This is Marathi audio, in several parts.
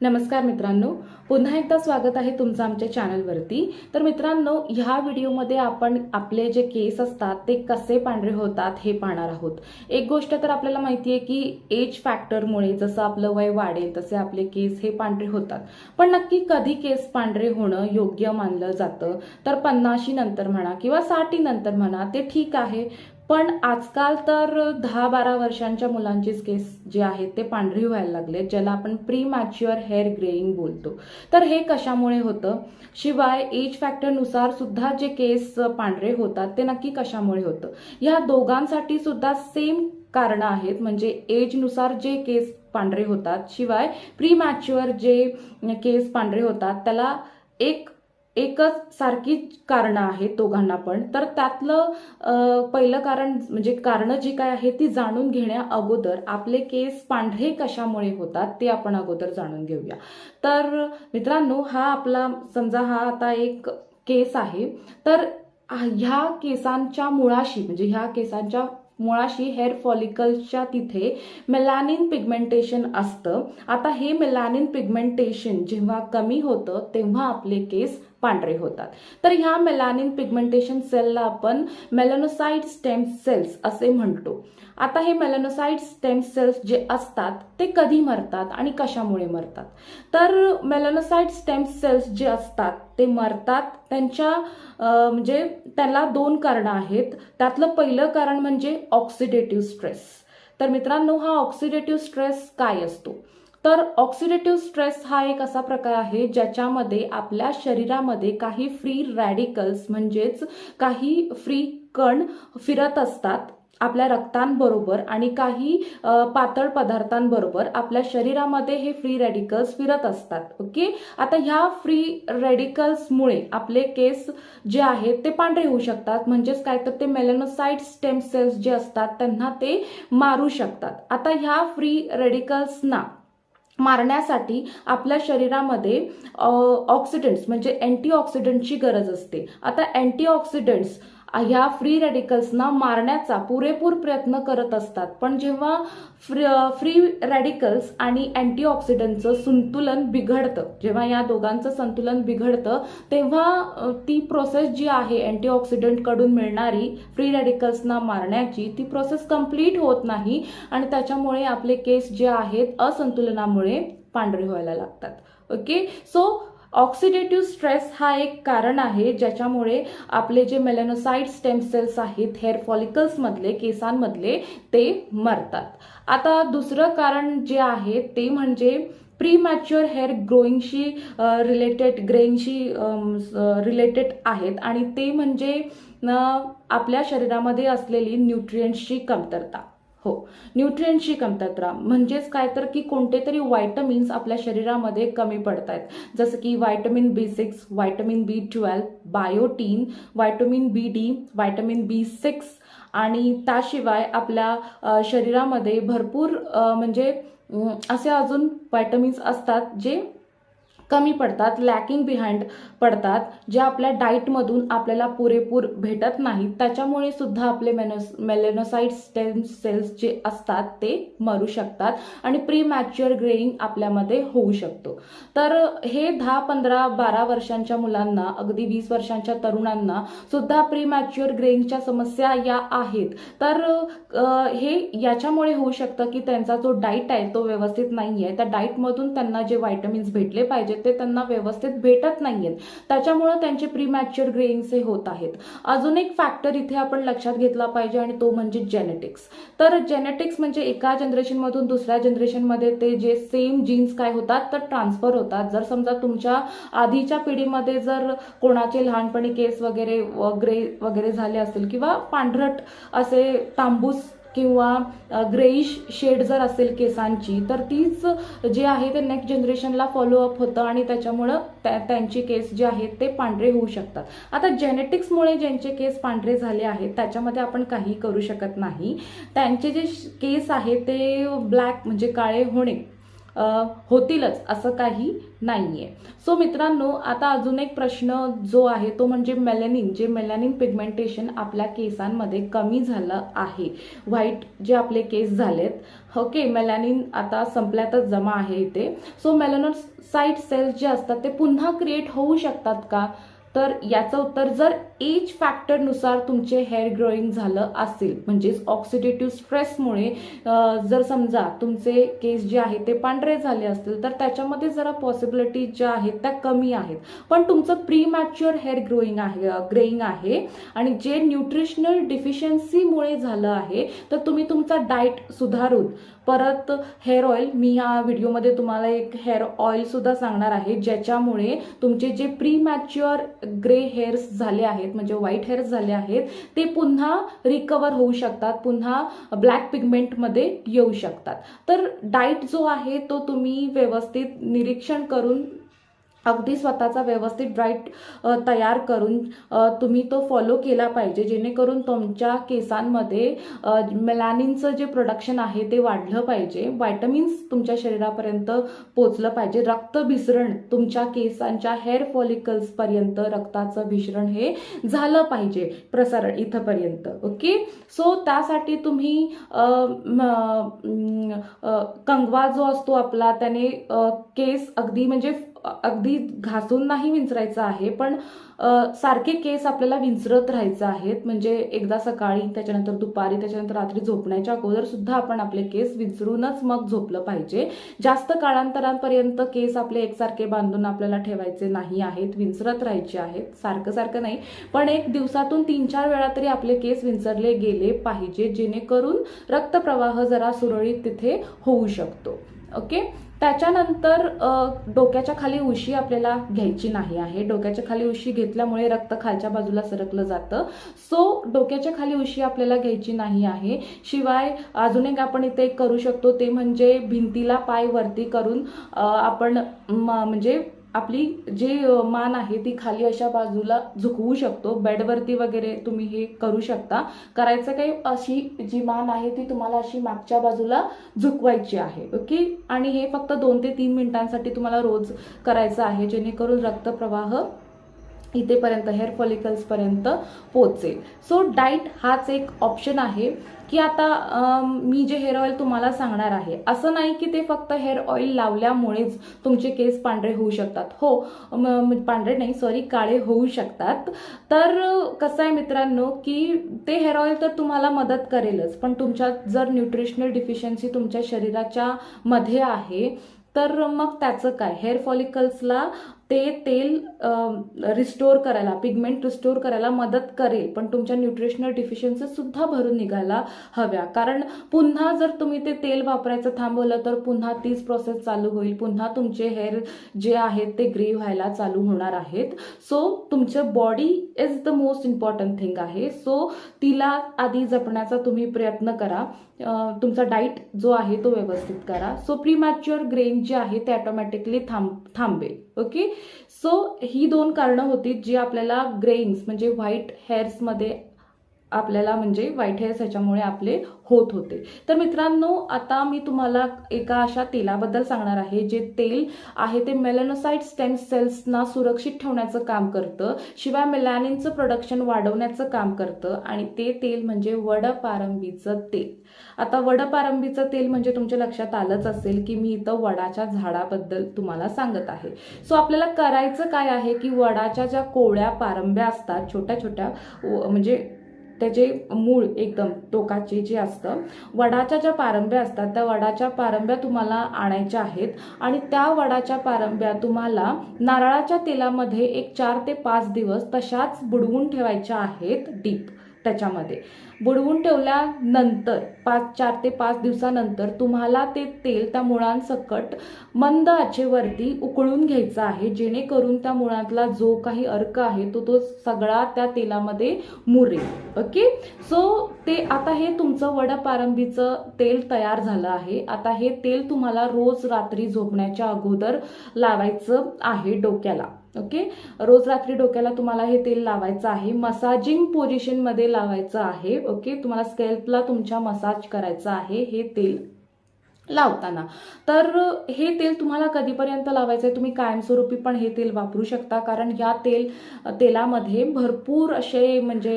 नमस्कार मित्रांनो. पुन्हा एकदा स्वागत आहे तुमचं आमच्या चॅनलवरती. तर मित्रांनो ह्या व्हिडिओमध्ये आपण आपले जे केस असतात ते कसे पांढरे होतात हे पाहणार आहोत. एक गोष्ट तर आपल्याला माहिती आहे की एज फॅक्टरमुळे जसं आपलं वय वाढेल तसे आपले केस हे पांढरे होतात. पण नक्की कधी केस पांढरे होणं योग्य मानलं जातं? तर पन्नाशी नंतर म्हणा किंवा साठी नंतर म्हणा ते ठीक आहे. पण आजकाल तर दहा बारा वर्षांच्या मुलांचेच केस जे आहेत ते पांढरी व्हायला लागले ज्याला आपण प्री मॅच्युअर हेअर ग्रेइंग बोलतो. तर हे कशामुळे होतं? शिवाय एज फॅक्टरनुसार सुद्धा जे केस पांढरे होतात ते नक्की कशामुळे होतं? या दोघांसाठी सुद्धा सेम कारणं आहेत म्हणजे एजनुसार जे केस पांढरे होतात शिवाय प्री मॅच्युअर जे केस पांढरे होतात त्याला एक एकच सारखी कारणं आहेत दोघांना पण. तर त्यातलं पहिलं कारण म्हणजे कारणं जी काय आहे ती जाणून घेण्या अगोदर आपले केस पांढरे कशामुळे होतात ते आपण अगोदर जाणून घेऊया. तर मित्रांनो हा आपला समजा हा आता एक केस आहे तर ह्या केसांच्या मुळाशी म्हणजे ह्या केसांच्या मुळाशी हेअर फॉलिकल्सच्या तिथे मेलॅनिन पिगमेंटेशन असतं. आता हे मेलॅनिन पिगमेंटेशन जेव्हा कमी होतं तेव्हा आपले केस पांढरे होतात. तर ह्या मेलानिन पिगमेंटेशन सेलला आपण मेलॅनोसाइट स्टेम सेल्स असे म्हणतो. आता हे मेलॅनोसाइट स्टेम सेल्स जे असतात ते कधी मरतात आणि कशामुळे मरतात? तर मेलॅनोसाइट स्टेम सेल्स जे असतात ते मरतात त्यांच्या म्हणजे त्याला दोन कारणं आहेत. त्यातलं पहिलं कारण म्हणजे ऑक्सिडेटिव्ह स्ट्रेस तर मित्रांनो हा ऑक्सिडेटिव्ह स्ट्रेस काय असतो? तर ऑक्सिडेटिव्ह स्ट्रेस हा एक असा प्रकार आहे ज्याच्यामध्ये आपल्या शरीरामध्ये काही फ्री रॅडिकल्स म्हणजेच काही फ्री कण फिरत असतात आपल्या रक्तांबरोबर आणि काही पातळ पदार्थांबरोबर आपल्या शरीरामध्ये हे फ्री रॅडिकल्स फिरत असतात. ओके आता ह्या फ्री रॅडिकल्समुळे आपले केस जे आहेत ते पांढरे होऊ शकतात. म्हणजेच काय? तर ते मेलॅनोसाइट स्टेम सेल्स जे असतात त्यांना ते मारू शकतात. आता ह्या फ्री रेडिकल्सना मारण्यासाठी आपल्या शरीरामध्ये ऑक्सिडंट्स म्हणजे अँटीऑक्सिडंटची गरज असते. आता अँटीऑक्सिडंट्स ह्या फ्री रॅडिकल्सना मारण्याचा पुरेपूर प्रयत्न करत असतात. पण जेव्हा फ्री फ्री रॅडिकल्स आणि अँटीऑक्सिडंटचं संतुलन बिघडतं जेव्हा या दोघांचं संतुलन बिघडतं तेव्हा ती प्रोसेस जी आहे अँटीऑक्सिडंटकडून मिळणारी फ्री रॅडिकल्सना मारण्याची ती प्रोसेस कंप्लीट होत नाही आणि त्याच्यामुळे आपले केस जे आहेत असंतुलनामुळे पांढरे व्हायला लागतात. ओके सो ऑक्सिडेटिव्ह स्ट्रेस हा एक कारण आहे ज्याच्यामुळे आपले जे मेलॅनोसाइट स्टेम सेल्स आहेत हेअर फॉलिकल्समधले केसांमधले ते मरतात. आता दुसरं कारण जे आहे ते म्हणजे प्री मॅच्युअर हेअर ग्रोईंगशी रिलेटेड ग्रेईंगशी रिलेटेड आहेत आणि ते म्हणजे आपल्या शरीरामध्ये असलेली न्यूट्रियंट्सची कमतरता. हो. न्यूट्रियंटची कमतरता. म्हणजेच काय तर की कोणते तरी व्हायटमिन्स आपल्या शरीरामध्ये कमी पडत आहेत जसं की vitamin B six vitamin B twelve biotin vitamin B D vitamin B six आणि त्याशिवाय आपल्या शरीरामध्ये भरपूर म्हणजे असे अजून व्हायटमिन्स असतात जे कमी पडतात लॅकिंग बिहाइंड पडतात जे आपल्या डाईटमधून आपल्याला पुरेपूर भेटत नाहीत. त्याच्यामुळे सुद्धा आपले मेनोस मेलेनोसाईट स्टेम सेल्स जे असतात ते मरू शकतात आणि प्री मॅच्युअर ग्रेइंग आपल्यामध्ये होऊ शकतो. तर हे दहा पंधरा बारा वर्षांच्या मुलांना अगदी वीस वर्षांच्या तरुणांना सुद्धा प्री मॅच्युअर ग्रेइंगच्या समस्या या आहेत. तर हे याच्यामुळे होऊ शकतं की त्यांचा जो डाईट आहे तो व्यवस्थित नाही आहे त्या डाईटमधून त्यांना जे व्हायटमिन्स भेटले पाहिजे आहेत ते त्यांना व्यवस्थित भेटत नाहीयेत. त्याच्यामुळं त्यांचे प्रीमॅच्युअर ग्रेइंग्स हे होत आहेत. अजून एक फॅक्टर इथे आपण लक्षात घेतला पाहिजे आणि तो म्हणजे जेनेटिक्स तर जेनेटिक्स म्हणजे एका जनरेशनमधून दुसऱ्या जनरेशनमध्ये ते जे सेम जीन्स काय होतात तर ट्रान्सफर होतात. जर समजा तुमच्या आधीच्या पिढीमध्ये जर कोणाचे लहानपणी केस वगैरे ग्रे वगैरे झाले असतील किंवा पांढरट असे तांबूस किंवा ग्रेइश शेड जर असेल केसांची तर तीच जे आहे ते नेक्स्ट जनरेशनला फॉलोअप होतं आणि त्याच्यामुळं त्या त्यांचे केस जे आहेत ते पांढरे होऊ शकतात. आता जेनेटिक्समुळे ज्यांचे केस पांढरे झाले आहेत त्याच्यामध्ये आपण काही करू शकत नाही. त्यांचे जे केस आहेत ते ब्लॅक म्हणजे काळे होणे. होतीलच असं काही नाही आहे सो मित्रांनो आता अजून एक प्रश्न जो आहे तो म्हणजे मेलॅनिन जे मेलॅनिन पिगमेंटेशन आपल्या केसांमध्ये कमी झालं आहे. व्हाईट जे आपले केस झालेत ओके मेलॅनिन आता संपल्यातच जमा आहे इथे. सो मेलॅनोसाइट सेल्स जे असतात ते पुन्हा क्रिएट होऊ शकतात का? तर याचं उत्तर जर एज फॅक्टरनुसार तुमचे हेअर ग्रोईंग झालं असेल म्हणजेच ऑक्सिडेटिव्ह स्ट्रेसमुळे जर समजा तुमचे केस जे आहेत ते पांढरे झाले असतील तर त्याच्यामध्ये जरा पॉसिबिलिटी ज्या आहेत त्या कमी आहेत. पण तुमचं प्री मॅच्युअर हेअर ग्रोईंग आहे ग्रेईंग आहे आणि जे न्यूट्रिशनल डिफिशियन्सीमुळे झालं आहे तर तुम्ही तुमचा डाएट सुधारून परत हेअर ऑइल मी ह्या व्हिडिओमध्ये तुम्हाला एक हेअर ऑइलसुद्धा सांगणार आहे ज्याच्यामुळे तुमचे जे प्री मॅच्युअर ग्रे हेअर्स झाले आहेत म्हणजे व्हाईट हेअर्स झाले आहेत ते पुन्हा रिकवर होऊ शकतात पुन्हा ब्लॅक पिगमेंटमध्ये येऊ शकतात. तर डाईट जो आहे तो तुम्ही व्यवस्थित निरीक्षण करून अगदी स्वतःचा व्यवस्थित डाईट तयार करून तुम्ही तो फॉलो केला पाहिजे. जेणेकरून तुमच्या केसांमध्ये मेलॅनिनचं जे प्रोडक्शन आहे ते वाढलं पाहिजे. व्हायटमिन्स तुमच्या शरीरापर्यंत पोचलं पाहिजे. रक्त भिसरण तुमच्या केसांच्या हेअर फॉलिकल्सपर्यंत रक्ताचं भिसरण हे झालं पाहिजे प्रसारण इथंपर्यंत. ओके सो त्यासाठी तुम्ही कंगवा जो असतो आपला त्याने केस अगदी म्हणजे अगदी घासून नाही विंचरायचं आहे पण सारखे केस आपल्याला विंचरत राहायचं आहेत. म्हणजे एकदा सकाळी त्याच्यानंतर दुपारी त्याच्यानंतर रात्री झोपण्याच्या अगोदर सुद्धा आपण आपले केस विंचरूनच मग झोपलं पाहिजे. जास्त काळांतरांपर्यंत केस आपले एकसारखे बांधून आपल्याला ठेवायचे नाही आहेत विंचरत राहायचे आहेत. सारखं सारखं नाही पण एक दिवसातून तीन चार वेळा तरी आपले केस विंचरले गेले पाहिजे जेणेकरून रक्तप्रवाह जरा सुरळीत तिथे होऊ शकतो. ओके? त्याच्यानंतर डोक्याच्या खाली उशी आपल्याला घ्यायची नाही आहे. डोक्याच्या खाली उशी घेतल्यामुळे रक्त खालच्या बाजूला सरकलं जातं. सो डोक्याच्या खाली उशी आपल्याला घ्यायची नाही आहे. शिवाय अजून एक आपण इथे एक करू शकतो ते म्हणजे भिंतीला पाय वरती करून आपण म- म्हणजे आपली जे मान आहे ती खाली अशा बाजूला झुकवू शकतो. बेडवरती वगैरे तुम्ही हे करू शकता. करायचं काही अशी जी मान आहे ती तुम्हाला अशी मागच्या बाजूला झुकवायची आहे. ओके? आणि हे फक्त दोन ते तीन मिनिटांसाठी तुम्हाला रोज करायचं आहे जेणेकरून रक्तप्रवाह इथेपर्यंत हेअर फॉलिकल्सपर्यंत पोचेल सो डाईट हाच एक ऑप्शन आहे की आता मी जे हेअर ऑइल तुम्हाला सांगणार आहे असं नाही की ते फक्त हेअर ऑइल लावल्यामुळेच तुमचे केस पांढरे होऊ शकतात. हो पांढरे नाही सॉरी काळे होऊ शकतात. तर कसं आहे मित्रांनो की ते हेअर ऑइल तर तुम्हाला मदत करेलच पण तुमच्यात जर न्यूट्रिशनल डिफिशियन्सी तुमच्या शरीराच्या मध्ये आहे तर मग त्याचं काय? हेअर फॉलिकल्सला ते तेल रिस्टोअर करायला पिगमेंट रिस्टोर करायला मदत करेल. पण तुमच्या न्यूट्रिशनल डिफिशियन्सी सुद्धा भरून निघायला हव्या. कारण पुन्हा जर तुम्ही ते तेल वापरायचं थांबवलं तर पुन्हा तीच प्रोसेस चालू होईल. पुन्हा तुमचे हेअर जे आहेत ते ग्रे व्हायला चालू होणार आहेत. सो तुमचं body is the most important thing आहे. सो तिला आधी जपण्याचा तुम्ही प्रयत्न करा. तुमचा डाईट जो आहे तो व्यवस्थित करा. सो प्रीमॅच्युअर ग्रेन जे आहे ते ऑटोमॅटिकली थांब थांबेल. ओके सो ही दोन कारणं होती जी आपल्याला ग्रेन्स म्हणजे व्हाईट हेअर्समध्ये आपल्याला म्हणजे वाईट हेअर्स ह्याच्यामुळे आपले होत होते. तर मित्रांनो आता मी तुम्हाला एका अशा तेलाबद्दल सांगणार आहे जे तेल आहे ते मेलॅनोसाइट स्टेम सेल्सना सुरक्षित ठेवण्याचं काम करतं. शिवाय मेलॅनिनचं प्रोडक्शन वाढवण्याचं काम करतं आणि ते तेल म्हणजे वडपारंबीचं तेल. आता वडपारंबीचं तेल म्हणजे तुमच्या लक्षात आलंच असेल की मी इथं वडाच्या झाडाबद्दल तुम्हाला सांगत आहे. सो आपल्याला करायचं काय आहे की वडाच्या ज्या कोवळ्या पारंब्या असतात छोट्या छोट्या व- म्हणजे त्याचे मूळ एकदम टोकाचे जे असतं वडाच्या ज्या पारंब्या असतात त्या वडाच्या पारंब्या तुम्हाला आणायच्या आहेत आणि त्या वडाच्या पारंब्या तुम्हाला नारळाच्या तेलामध्ये एक चार ते पाच दिवस तशाच बुडवून ठेवायच्या आहेत डीप त्याच्यामध्ये. बुडवून ठेवल्यानंतर पाच चार ते पाच दिवसानंतर तुम्हाला ते तेल त्या मुळांसकट मंद आचेवरती उकळून घ्यायचं आहे जेणेकरून त्या मुळातला जो काही अर्क आहे तो तो सगळा त्या तेलामध्ये मुरेल. ओके? सो ते आता हे तुमचं वडपारंबीचं तेल तयार झालं आहे. आता हे तेल तुम्हाला रोज रात्री झोपण्याच्या अगोदर लावायचं आहे डोक्याला. ओके? रोज रात्री डोक्याला तुम्हाला हे तेल लावायचं आहे. मसाजिंग पोझिशनमध्ये लावायचं आहे. ओके तुम्हाला स्केल्पला तुमच्या मसाज करायचं आहे हे तेल लावताना. तर हे तेल तुम्हाला कधीपर्यंत लावायचं आहे तुम्ही कायमस्वरूपी पण हे तेल वापरू शकता कारण या तेल तेलामध्ये भरपूर असे म्हणजे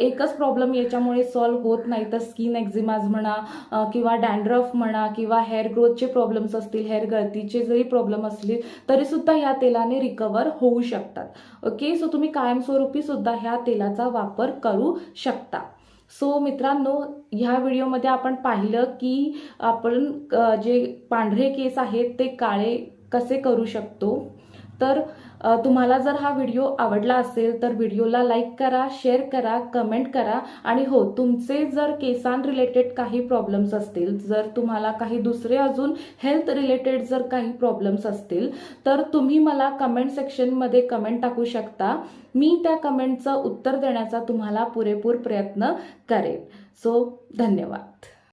एकच प्रॉब्लेम याच्यामुळे सॉल्व्ह होत नाही. तर स्किन एक्झिमाज म्हणा किंवा डॅन्ड्रफ म्हणा किंवा हेअर ग्रोथचे प्रॉब्लेम्स असतील हेअर गळतीचे जरी प्रॉब्लेम असतील तरीसुद्धा ह्या तेलाने रिकवर होऊ शकतात. ओके? सो तुम्ही कायमस्वरूपी सुद्धा ह्या तेलाचा वापर करू शकता. सो मित्रांनो ह्या व्हिडिओमध्ये आपण पाहिलं की आपण जे पांढरे केस आहेत ते काळे कसे करू शकतो? तर तुम्हाला जर हा व्हिडिओ आवडला असेल तर व्हिडिओला लाईक करा शेअर करा कमेंट करा. आणि हो तुमचे जर केसां रिलेटेड काही प्रॉब्लेम्स असतील जर तुम्हाला काही दुसरे अजून हेल्थ रिलेटेड जर काही प्रॉब्लेम्स असतील तर तुम्ही मला कमेंट सेक्शनमध्ये कमेंट टाकू शकता. मी त्या कमेंटचं उत्तर देण्याचा तुम्हाला पुरेपूर प्रयत्न करेन. सो धन्यवाद.